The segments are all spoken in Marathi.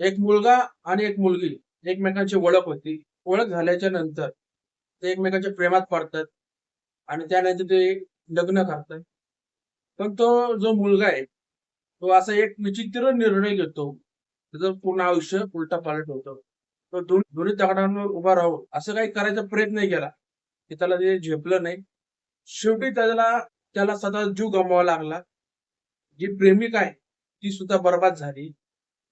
एक मुलगा आणि एक मुलगी एकमेकांची ओळख होती. ओळख झाल्याच्यानंतर ते एकमेकांच्या प्रेमात पडतात आणि त्यानंतर ते लग्न करतात. पण तो जो मुलगा आहे तो असा एक विचित्र निर्णय घेतो. त्याचं पूर्ण आयुष्य उलटा पालट होतं. तो दोन्ही दगडांवर उभा राहून असं काही करायचा प्रयत्न केला की त्याला ते झेपलं नाही. शेवटी त्याला त्याला स्वतः जीव गमवावा लागला. जी प्रेमिका आहे ती सुद्धा बर्बाद झाली.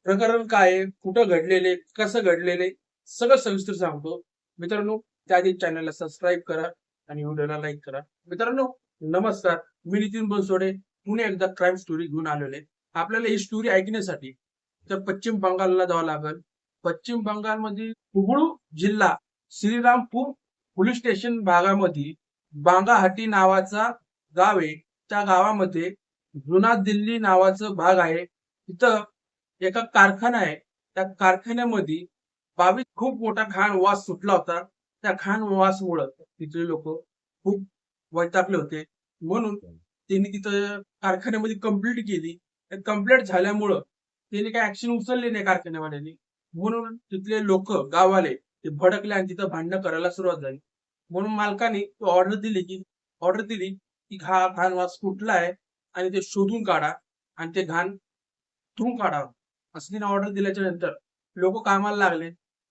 प्रकरण काय आहे? कुठं घडलेले? कसं घडलेले? सगळं सविस्तर सांगतो. मित्रांनो त्याआधी चॅनलला सबस्क्राईब करा आणि व्हिडिओला लाईक करा. मित्रांनो नमस्कार. मी नितीन बनसोडे पुणे एकदा क्राईम स्टोरी घेऊन आलेले आपल्याला ही स्टोरी ऐकण्यासाठी तर पश्चिम बंगालला जावं लागेल. पश्चिम बंगालमध्ये हुबळू जिल्हा श्रीरामपूर पोलीस स्टेशन भागामध्ये बांगाहाटी नावाचा गाव आहे. त्या गावामध्ये जुना दिल्ली नावाचं भाग आहे. तिथं एका कारखाना आहे त्या कारखान्यामध्ये बावीस खूप मोठा घाण वास सुटला होता. त्या घाण वासमुळं तिथले लोक खूप वैतागले होते. म्हणून त्यांनी तिथं कारखान्यामध्ये कंप्लीट केली. कंप्लीट झाल्यामुळं त्यांनी काही ऍक्शन उचलली नाही कारखान्यावाल्यांनी. म्हणून तिथले लोक गाववाले ते भडकले आणि तिथं भांडणं करायला सुरुवात झाली. म्हणून मालकाने ऑर्डर दिली की ऑर्डर दिली की हा घाण वास कुठला आहे? आणि ते शोधून काढा आणि ते घाण धुवून काढा. असं ऑर्डर दिल्याच्या नंतर लोक कामाला लागले.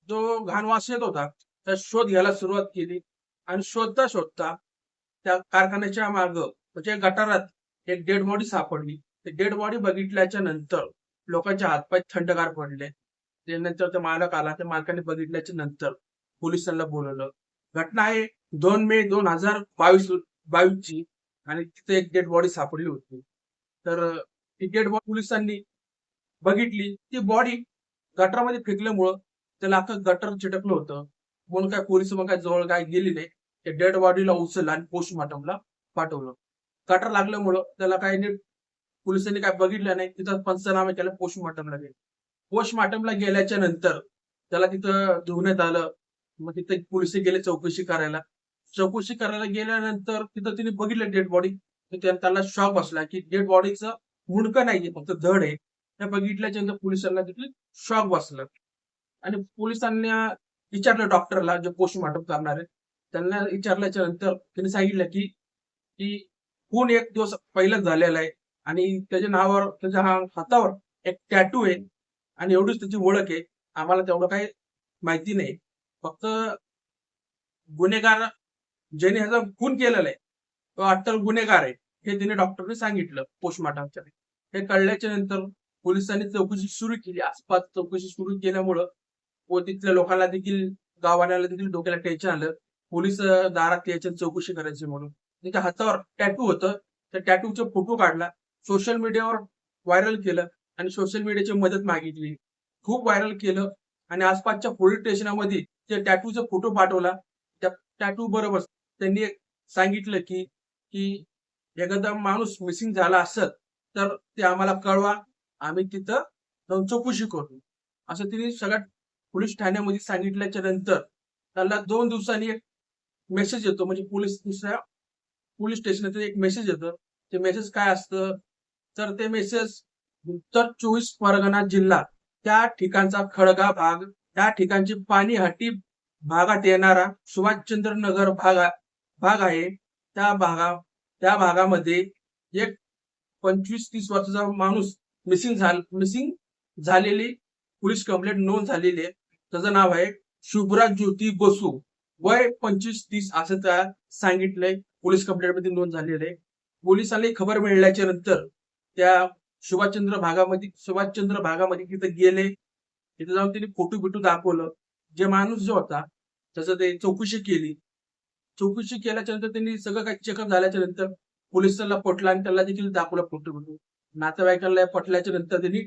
जो घाण वास येत होता त्या शोध घ्यायला सुरुवात केली. आणि शोधता शोधता त्या कारखान्याच्या मार्ग म्हणजे गटारात एक डेड बॉडी सापडली. ते डेड बॉडी बघितल्याच्या नंतर लोकांच्या हातपाय थंडगार पडले. ते नंतर ते मालक आला त्या मालकाने बघितल्याच्या नंतर पोलिसांना बोलवलं. घटना आहे दोन मे दोन हजार बावीस बावीस ची आणि तिथे एक डेड बॉडी सापडली होती. तर ती डेड बॉडी पोलिसांनी बघितली ती बॉडी गटरामध्ये फेकल्यामुळं त्याला अख्खं गटर चिटकलं होतं. म्हणून काय पोलीस मग काय जवळ काय गेली नाही त्या डेड बॉडीला उचललं आणि पोस्टमॉर्टमला पाठवलं. गटर लागल्यामुळं त्याला काही नीट पोलिसांनी काय बघितलं नाही तिथं पंचनामे केलं पोस्टमॉर्टमला गेले. पोस्टमॉर्टमला गेल्याच्यानंतर त्याला तिथं धुवण्यात आलं मग तिथे पोलीस गेले चौकशी करायला. चौकशी करायला गेल्यानंतर तिथं तिने बघितलं डेड बॉडी त्याला शॉक बसला की डेड बॉडीचं मुंडकं नाहीये फक्त धड आहे. हे बघितल्याच्या नंतर पोलिसांना तिथे शॉक बसला. आणि पोलिसांना विचारलं डॉक्टरला जे पोस्टमॉर्टम करणार आहे त्यांना विचारल्याच्या नंतर त्यांनी सांगितलं की की खून एक दिवस पहिलाच झालेला आहे. आणि त्याच्या नावावर त्याच्या हा- हातावर एक टॅटू आहे. आणि एवढीच त्याची ओळख आहे. आम्हाला तेवढं काही माहिती नाही. फक्त गुन्हेगार ज्याने ह्याचा खून केलेला आहे तो अट्टल गुन्हेगार आहे हे तिने डॉक्टरने सांगितलं पोस्टमॉर्टमच्या हे कळल्याच्या नंतर पोलिसांनी चौकशी सुरू केली. आसपास चौकशी सुरू केल्यामुळं व तिथल्या लोकांना देखील गाववाल्याला देखील डोक्याला टेन्शन आलं. पोलीस दारात यायच्या चौकशी करायची म्हणून. त्याच्या हातावर टॅटू होतं. त्या टॅटूचा फोटो काढला. सोशल मीडियावर व्हायरल केलं आणि सोशल मीडियाची मदत मागितली. खूप व्हायरल केलं आणि आसपासच्या पोलीस स्टेशनामध्ये त्या टॅटूचा फोटो पाठवला. त्या टॅटू बरोबर त्यांनी सांगितलं की की एखादा माणूस मिसिंग झाला असेल तर ते आम्हाला कळवा. आम्ही तिथं जाऊन चौकशी करू. असं तिने सगळ्या पोलीस ठाण्यामध्ये सांगितल्याच्या नंतर त्याला दोन दिवसांनी एक मेसेज येतो. म्हणजे पोलीस दुसऱ्या पोलीस स्टेशनचं एक मेसेज येतो. ते मेसेज काय असतं? तर ते मेसेज उत्तर चोवीस परगणा जिल्हा त्या ठिकाणचा खळगा भाग त्या ठिकाणची पाणीहाटी भागात येणारा सुभाषचंद्र नगर भाग भाग आहे. त्या भागा त्या भागामध्ये एक पंचवीस तीस वर्षाचा माणूस मिसिंग झाल मिसिंग झालेली पोलीस कंप्लेंट नोंद झालेली आहे. त्याचं नाव आहे शुभराज ज्योती बसू. वय पंचवीस तीस असं त्या सांगितलंय. पोलीस कंप्लेंटमध्ये नोंद झालेली आहे. पोलिसांनी खबर मिळाल्याच्या नंतर त्या सुभाषचंद्र भागामध्ये सुभाषचंद्र भागामध्ये तिथे गेले. तिथे जाऊन त्यांनी फोटो बिटू दाखवलं. जे माणूस जो होता त्याचं ते चौकशी केली. चौकशी केल्याच्यानंतर त्यांनी सगळं काही चेकअप झाल्याच्यानंतर पोलिसांना पटलं आणि त्याला देखील दाखवलं फोटो बिटू. नातेवाईकाला पटल्याच्या नंतर त्यांनी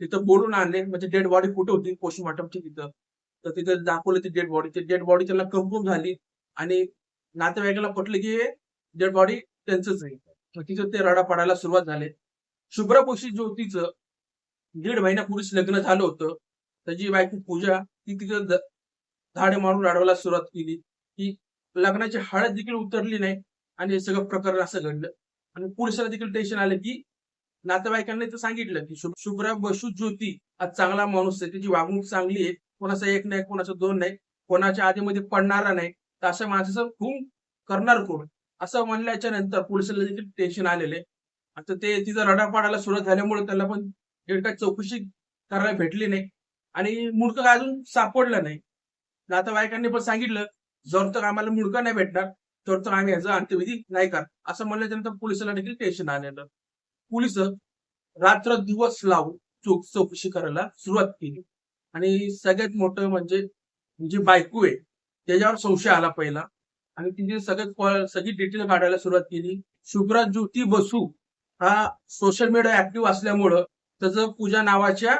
तिथं बोलून आणले. म्हणजे डेड बॉडी कुठे होती? पोस्टमॉर्टमची तिथं. तर तिथं दाखवलं ती डेड बॉडी ती डेड बॉडी त्याला कन्फर्म झाली. आणि नातेवाईकाला पटलं की हे डेड बॉडी त्यांचंच आहे. तिथं ते रडा पडायला सुरुवात झाले. शुभ्रापोशी जो तिचं दीड महिन्यापूर्वीच लग्न झालं होतं. त्याची बायको पूजा ती तिथं धाडे मारून रडवायला सुरुवात केली. की लग्नाची हळद देखील उतरली नाही. आणि हे सगळं प्रकरण असं घडलं. आणि पोलिसाला देखील टेन्शन आलं की नातेवाईकांनी तर सांगितलं की शुभ- शुभ्रा बसू ज्योती चांगला माणूस आहे. त्याची वागणूक चांगली आहे. कोणाचा एक नाही कोणाचा दोन नाही कोणाच्या आधीमध्ये पडणारा नाही. तर अशा माणसाचं खून करणार कोण? असं म्हणल्याच्या नंतर पोलिसांना देखील टेन्शन आलेले आता ते तिचा रडापाडाला सुरुवात झाल्यामुळे त्याला पण एवढी काही चौकशी करायला भेटली नाही. आणि मुडकं अजून सापडलं नाही. नातेवाईकांनी पण सांगितलं जर तर आम्हाला मुडकं नाही भेटणार तर तर आम्ही ह्याचा अंत्यविधी नाही कर असं म्हणल्याच्या नंतर पोलिसाला देखील टेन्शन आलेलं. पोलीस रात्र दिवस लावून चोख चौकशी करायला सुरुवात केली. आणि सगळ्यात मोठं म्हणजे जी बायको आहे त्याच्यावर संशय आला पहिला. आणि तिने सगळ्यात सगळी डिटेल काढायला सुरुवात केली. शुभ्रा ज्योती बसू हा सोशल मीडिया ऍक्टिव्ह असल्यामुळं त्याचं पूजा नावाच्या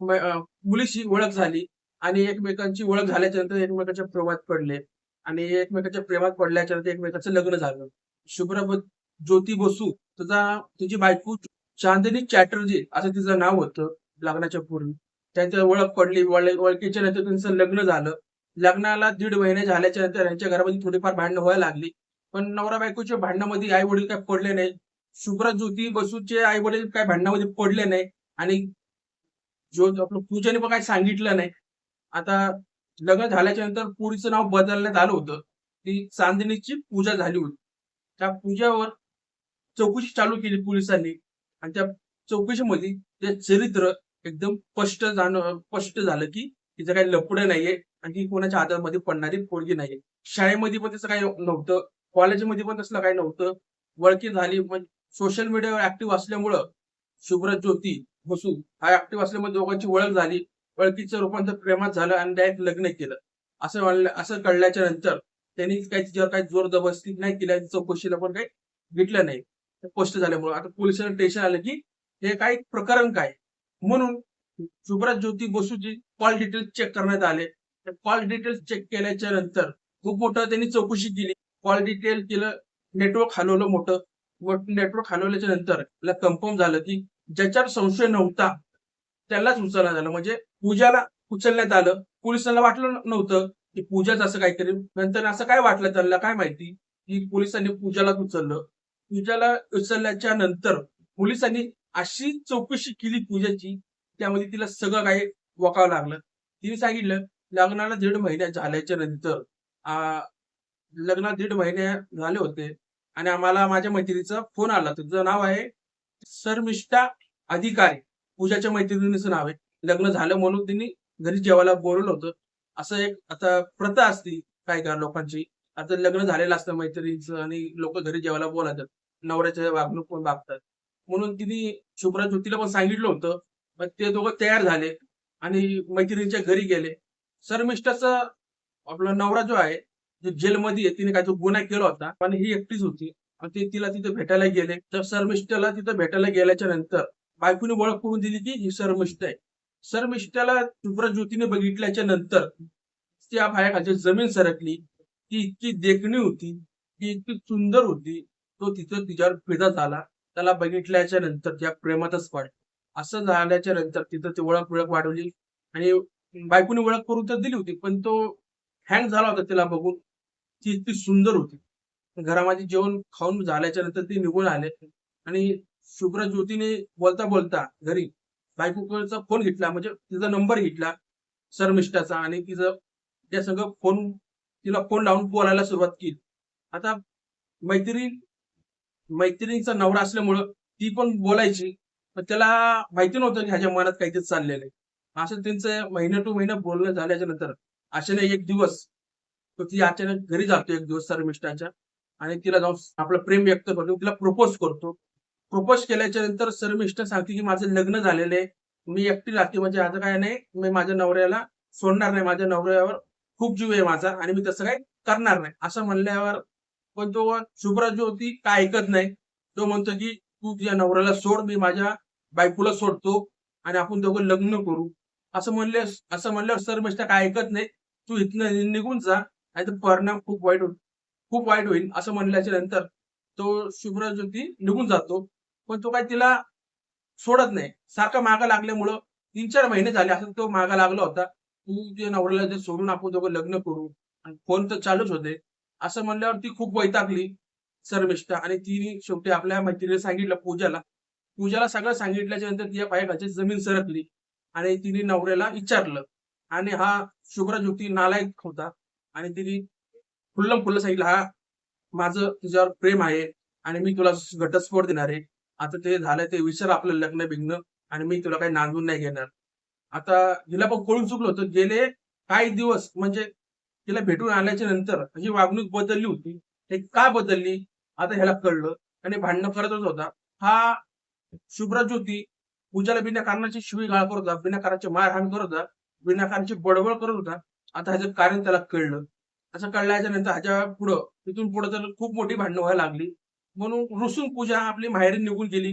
मुलीशी ओळख झाली. आणि एकमेकांची ओळख झाल्याच्यानंतर एकमेकांच्या प्रेमात पडले. आणि एकमेकांच्या प्रेमात पडल्याच्या नंतर एकमेकांचं लग्न झालं. शुभ्रा ज्योती बसू त्याचा तिची बायको चांदनी चॅटर्जी असं तिचं नाव होतं लग्नाच्या पूर्वी. त्यांच्या ओळख पडली ओळखीच्या नंतर त्यांचं लग्न झालं. लग्नाला दीड महिने झाल्याच्यानंतर यांच्या घरामध्ये थोडीफार भांडणं व्हायला लागली. पण नवरा बायकोच्या भांडणामध्ये आई वडील काय पडले नाही. शुभ्रा ज्योती बसूचे आई वडील काय भांडणामध्ये पडले नाही. आणि जो आपलं पूजाने पण काही सांगितलं नाही. आता लग्न झाल्याच्यानंतर पुढीचं नाव बदलण्यात आलं होतं. ती चांदणीची पूजा झाली होती. त्या पूजावर चौकशी चालू केली पोलिसांनी. आणि त्या चौकशीमध्ये ते चरित्र एकदम स्पष्ट जाण स्पष्ट झालं की तिचं काही लपडं नाहीये आणि कोणाच्या आधारमध्ये पडणारी पोळगी नाहीये. शाळेमध्ये पण तसं काही नव्हतं. कॉलेजमध्ये पण तसलं काही नव्हतं. वळखी झाली. पण सोशल मीडियावर ऍक्टिव्ह असल्यामुळं शुभ्र ज्योती बसू हा ऍक्टिव्ह असल्यामुळे दोघांची ओळख झाली. ओळखीचं रूपांतर प्रेमात झालं आणि डायरेक्ट लग्न केलं. असं म्हणलं असं कळल्याच्या नंतर त्यांनी काही तिच्यावर काही जोर जबरदस्ती नाही केली चौकशीला पण काही घेतलं नाही. स्पष्ट झाल्यामुळे. आता पोलिसांना टेन्शन आलं की हे काय प्रकरण काय? म्हणून शुभ्रा ज्योती बसूची कॉल डिटेल्स चेक करण्यात आले. कॉल डिटेल्स चेक केल्याच्यानंतर खूप मोठं त्यांनी चौकशी केली. कॉल डिटेल केलं नेटवर्क हलवलं मोठं. नेटवर्क हलवल्याच्या नंतर त्याला कन्फर्म झालं की ज्याच्यावर संशय नव्हता त्यालाच उचलण्यात आलं. म्हणजे पूजाला उचलण्यात आलं. पोलिसांना वाटलं नव्हतं की पूजाच असं काहीतरी. नंतर असं काय वाटलं त्यांना? काय माहिती? की पोलिसांनी पूजालाच उचललं. पूजाला उचलल्याच्या नंतर पोलिसांनी अशी चौकशी केली पूजाची त्यामध्ये तिला सगळं काही वाकावं लागलं. तिने सांगितलं लग्नाला दीड महिन्या झाल्याच्यानंतर लग्न दीड महिने झाले होते आणि आम्हाला माझ्या मैत्रिणीचा फोन आला. तुझं नाव आहे? सरमिष्ठा अधिकारी. पूजाच्या मैत्रिणीचं नाव आहे. लग्न झालं म्हणून तिने घरी जेवायला बोलवलं होतं. असं एक आता प्रथा असती काय काय लोकांची. आता लग्न झालेलं असतं मैत्रिणीचं आणि लोक घरी जेवायला बोलायचं. नवऱ्याच्या वागणूक पण वागतात म्हणून तिने शुभ्रा ज्योतीला पण सांगितलं होतं. मग ते दोघं तयार झाले आणि मैत्रिणीच्या घरी गेले. सरमिष्टाचा आपला नवरा जो आहे जो जेलमध्ये आहे तिने काय तो गुन्हा केला होता. पण ही एकटीच होती. आणि ते तिला तिथे भेटायला गेले. तर सरमिष्टाला तिथे भेटायला गेल्याच्यानंतर बायकोने ओळख करून दिली की ही सरमिष्ट आहे. शर्मिष्ठाला शुभ्रा ज्योतीने बघितल्याच्या नंतर त्या भायाखालची जमीन सरकली ती इतकी देखणी होती ती इतकी सुंदर होती. तो तिथं तिच्यावर फिदा झाला. त्याला बघितल्याच्या नंतर त्या प्रेमातच पड असं झाल्याच्यानंतर तिथं ती ओळख ओळख वाढवली. आणि बायकोने ओळख करून तर दिली होती पण तो हँग झाला होता तिला बघून. ती इतकी सुंदर होती. घरामध्ये जेवण खाऊन झाल्याच्यानंतर ती निघून आले. आणि शुभ्र ज्योतीने बोलता बोलता घरी बायकोचा फोन घेतला. म्हणजे तिचा नंबर घेतला सरमिष्टाचा आणि तिचं त्या सगळं फोन तिला फोन लावून बोलायला सुरुवात केली. आता मैत्रीण मैत्रिणीचा नवरा असल्यामुळं ती पण बोलायची. पण त्याला माहिती नव्हतं की ह्याच्या मनात काहीतरी चाललेलं आहे. असं त्यांचं महिना टू महिना बोलणं झाल्याच्यानंतर अशाने एक दिवस तो ती अचानक घरी जातो एक दिवस शर्मिष्ठाच्या आणि तिला जाऊन आपलं प्रेम व्यक्त करतो तिला प्रपोज करतो. प्रपोज केल्याच्यानंतर शर्मिष्ठा सांगते की माझं लग्न झालेलं आहे. मी एकटी राहते म्हणजे आता काय नाही मी माझ्या नवऱ्याला सोडणार नाही. माझ्या नवऱ्यावर खूप जीव आहे माझा आणि मी तसं काही करणार नाही. असं म्हणल्यावर पण तो शुभ्रा होती काय ऐकत नाही. तो म्हणतो की तू तुझ्या नवऱ्याला सोड मी माझ्या बायकोला सोडतो आणि आपण दोघं लग्न करू. असं म्हणले असं म्हणल्यावर शर्मिष्ठा काय ऐकत नाही तू इथनं निघून जा नाही तर परिणाम खूप वाईट होईल खूप वाईट होईल. असं म्हणल्याच्या नंतर तो शुभ्रा ज्योती निघून जातो. पण तो काय तिला सोडत नाही. सारखा मागा लागल्यामुळं तीन चार महिने झाले असं तो मागा लागला होता. तू तुझ्या नवऱ्याला सोडून आपण दोघं लग्न करू आणि फोन तर चालूच होते असं म्हणल्यावर ती खूप वैतागली शर्मिष्ठा आणि तिने शेवटी आपल्या मैत्रिणीला सांगितलं पूजाला. पूजाला सगळं सांगितल्याच्या नंतर तिच्या पायाखालची जमीन सरकली. आणि तिने नवऱ्याला विचारलं. आणि हा शुभ्रा नालायक होता. आणि तिने खुल्लम फुल्ल सांगितलं हा माझं तुझ्यावर प्रेम आहे आणि मी तुला घटस्फोट देणार आहे. आता ते झालं ते विचार आपलं लग्न बिग्न आणि मी तुला काही नांदून नाही घेणार. आता हिला पण कळून चुकलं होतं गेले काही दिवस म्हणजे तिला भेटून आल्याच्यानंतर ही वागणूक बदलली होती. हे का बदलली? आता ह्याला कळलं. आणि भांडणं करतच होता. हा शुभ्रा ज्योती पूजाला बिना कारणाची शिवी गाळ करत होता. बिना कारणाची मारहाण करत होता. बिना कारणाची बडबड करत होता. आता ह्याचं कारण त्याला कळलं. असं कळल्याच्या नंतर ह्याच्या पुढं तिथून पुढं तर खूप मोठी भांडणं व्हायला लागली. म्हणून रुसून पूजा आपली माहेरी निघून गेली.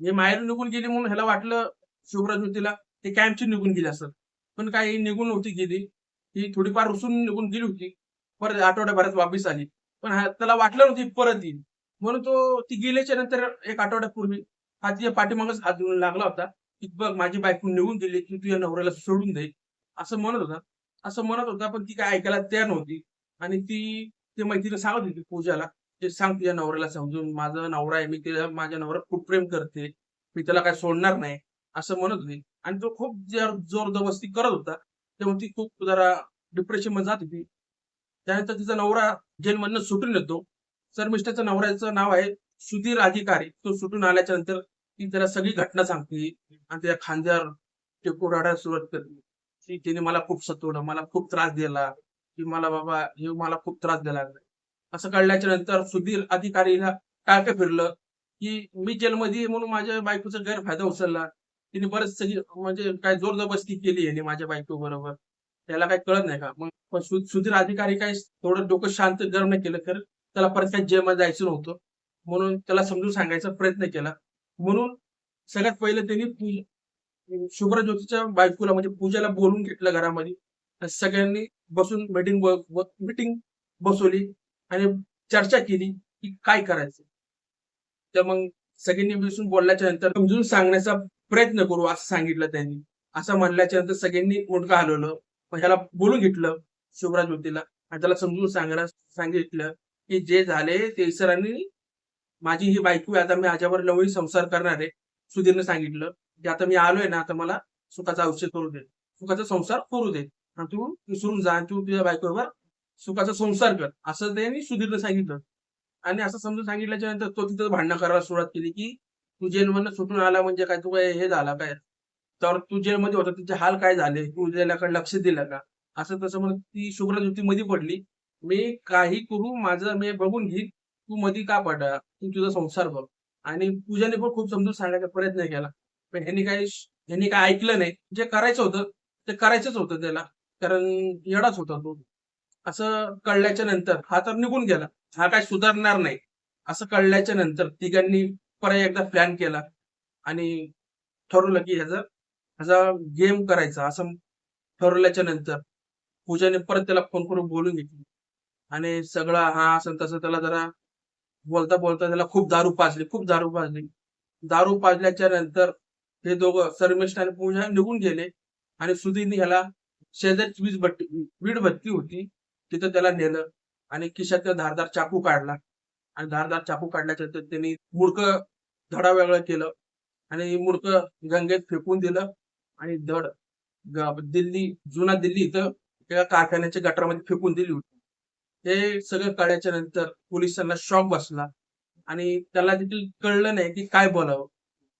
हे माहेरी निघून गेली म्हणून ह्याला वाटलं शुभ्रा ज्योतीला ते कॅम्पची निघून गेली असत पण काही निघून नव्हती गेली. ती थोडीफार रुसून निघून गेली होती. परत आठवड्याभरात वापस आली. पण त्याला वाटलं नव्हती परत येईल. म्हणून तो ती गेल्याच्यानंतर एक आठवड्यापूर्वी हा तिच्या पाठीमागच हात धुवून लागला होता. की बघ माझी बायको निघून गेली की तुझ्या नवऱ्याला सोडून दे. असं म्हणत होता. असं म्हणत होता पण ती काय ऐकायला तयार नव्हती. आणि ती ते मैत्रीला सांगत होती पूजाला. ते सांग तुझ्या नवऱ्याला समजून माझा नवरा आहे मी तिला माझ्या नवऱ्यात खूप प्रेम करते. मी त्याला काय सोडणार नाही. असं म्हणत होती. आणि तो खूप जोर जबरदस्ती करत होता. तेव्हा ती खूप जरा डिप्रेशनमध्ये जाते ती त्यानंतर तिचा नवरा जेलमधनं सुटून येतो. सरमिष्ठाच्या नवऱ्याचं नाव आहे सुधीर अधिकारी. तो सुटून आल्याच्यानंतर ती त्याला सगळी घटना सांगते. आणि त्या खांद्यावर टेकू रडायला सुरुवात करते. की तिने मला खूप सतवलं मला खूप त्रास दिला. की मला बाबा हे मला खूप त्रास दिला असं कळल्याच्या नंतर सुधीर अधिकारीला टाळकं फिरलं की मी जेलमध्ये म्हणून माझ्या बायकोचा गैरफायदा उचलला. तिने बरेच सगळी म्हणजे काय जोर जबरदस्ती केली याने माझ्या बायको बरोबर त्याला काही कळत नाही का? मग पण सु- सुधीर अधिकारी काही थोडं डोकं शांत गरम नाही केलं तर? त्याला परत काही जेलमध्ये जायचं नव्हतं. म्हणून त्याला समजून सांगायचा प्रयत्न केला. म्हणून सगळ्यात पहिले त्यांनी शुभ्र ज्योतीच्या बायकोला म्हणजे पूजाला बोलून घेतलं घरामध्ये. सगळ्यांनी बसून मीटिंग मीटिंग बसवली आणि चर्चा केली की काय करायचं. तर मग सगळ्यांनी बसून बोलल्याच्या नंतर समजून सांगण्याचा प्रयत्न करू असं सांगितलं त्यांनी. असं म्हणल्याच्या नंतर सगळ्यांनी मुंडका हलवलं मग ह्याला बोलून घेतलं शिवराज ज्योतीला आणि त्याला समजून सांगायला सांगितलं की जे झाले ते सरांनी माझी ही बायको आहे, आता मी माझ्यावर लवळी संसार करणार आहे सुधीरने सांगितलं. की आता मी आलोय ना आता मला सुखाचा औषध करू दे. सुखाचा संसार करू दे. आणि तू विसरून जा आणि तू तुझ्या बायकोवर सुखाचा संसार कर. असं त्यांनी सुधीरने सांगितलं. आणि असं समजून सांगितल्याच्या नंतर तो तिथं भांडणं करायला सुरुवात केली की तू जेलमधनं सुटून आला म्हणजे काय? तू काय हे झाला काय? तर तू जेलमध्ये होता तुझे हाल काय झाले? तू जेलाकडे लक्ष दिलं का? असं तसं म्हणून ती शुभ्रा ज्योती मध्ये पडली. मी काही करू माझं मी बघून घेईन तू मध्ये का पडा तू तुझा संसार बघ. आणि पूजाने पण खूप समजून सांगायचा प्रयत्न केला. पण ह्यांनी काही ह्यांनी काय ऐकलं नाही. जे करायचं होतं ते करायचंच होतं त्याला. कारण येडाच होता तो. असं कळल्याच्या नंतर हा तर निघून गेला. हा काय सुधारणार नाही. असं कळल्याच्या नंतर तिघांनी परत एकदा प्लॅन केला. आणि ठरवलं की ह्याचा ह्याचा गेम करायचा असं ठरवल्याच्या नंतर पूजाने परत त्याला फोन करून बोलून घेतली. आणि सगळं हा असं तसं त्याला जरा बोलता बोलता त्याला खूप दारू पाजली खूप दारू पाजली. दारू पाजल्याच्या नंतर हे दोघं सर्मिष्ठ आणि पूजा निघून गेले. आणि सुधीरने ह्याला शेजारची वीज भट्टी वीड भट्टी होती तिथं त्याला नेलं. आणि किशात धारदार चाकू काढला. आणि धारदार चाकू काढल्याच्या नंतर त्यांनी मुडकं धडा वेगळं केलं. आणि मुडकं गंगेत फेकून दिलं. आणि धड दिल्ली जुना दिल्ली इथं एका कारखान्याच्या गटारामध्ये फेकून दिली होती. हे सगळं काढायच्या नंतर पोलिसांना शॉक बसला. आणि त्याला देखील कळलं नाही की काय बोलावं.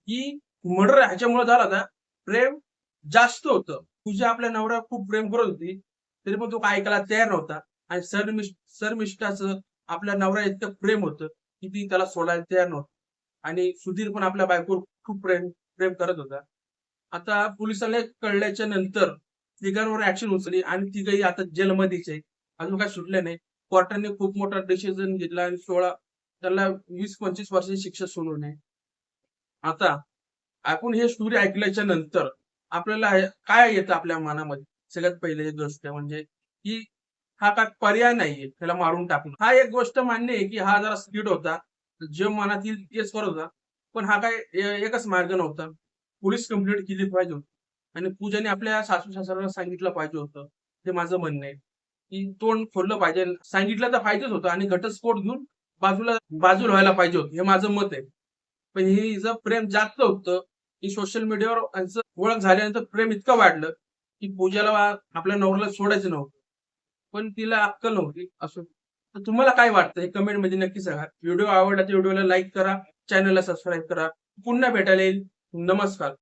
की मर्डर ह्याच्यामुळे झाला होता प्रेम जास्त होतं. तुझ्या आपल्या नवऱ्या खूप प्रेम करत होती. तरी पण तो काय ऐकायला तयार नव्हता. आणि सरमिष सरमिष्ठाचं आपल्या नवऱ्या इतकं प्रेम होतं की ती त्याला सोडायला तयार नव्हतं. आणि सुधीर पण आपल्या बायकोवर खूप प्रेम प्रेम करत होता. आता पोलिसांना कळल्याच्या नंतर तिघांवर ऍक्शन उचलली आणि तिघही आता जेलमध्येच आहे अजून काय सुटले नाही. कोर्टाने खूप मोठा डिसिजन घेतला आणि सोळा त्याला वीस पंचवीस वर्षाची शिक्षा नये आता आपण हे स्टोरी ऐकल्याच्या नंतर आपल्याला काय येतं आपल्या मनामध्ये? सगळ्यात पहिले गोष्ट म्हणजे की हा काय पर्याय नाहीये. त्याला मारून टाकणं. हा एक गोष्ट मान्य आहे की हा जरा स्पीड होता. जे मनात येईल तेच करत होता पण हा काय एकच मार्ग नव्हता. पोलीस कंप्लेंट केली पाहिजे होती. आणि पूजाने आपल्या सासू सासऱ्याला सांगितलं पाहिजे होतं. हे माझं म्हणणं आहे. की तोंड खोललं पाहिजे. सांगितलं तर पाहिजेच होतं आणि घटस्फोट घेऊन बाजूला बाजूला व्हायला पाहिजे होतं. हे माझं मत आहे. पण हे हिचं प्रेम जास्त होतं की सोशल मीडियावर यांचं ओळख झाल्यानंतर प्रेम इतकं वाढलं की पूजाला आपल्या नवऱ्याला सोडायचं नव्हतं. पण तिला अक्कल नव्हती. असं तर तुम्हाला काय वाटतं? हे कमेंटमध्ये नक्की सांगा. व्हिडिओ आवडला तर व्हिडिओला लाईक करा. चॅनलला सबस्क्राईब करा. पुन्हा भेटायला येईल. नमस्कार.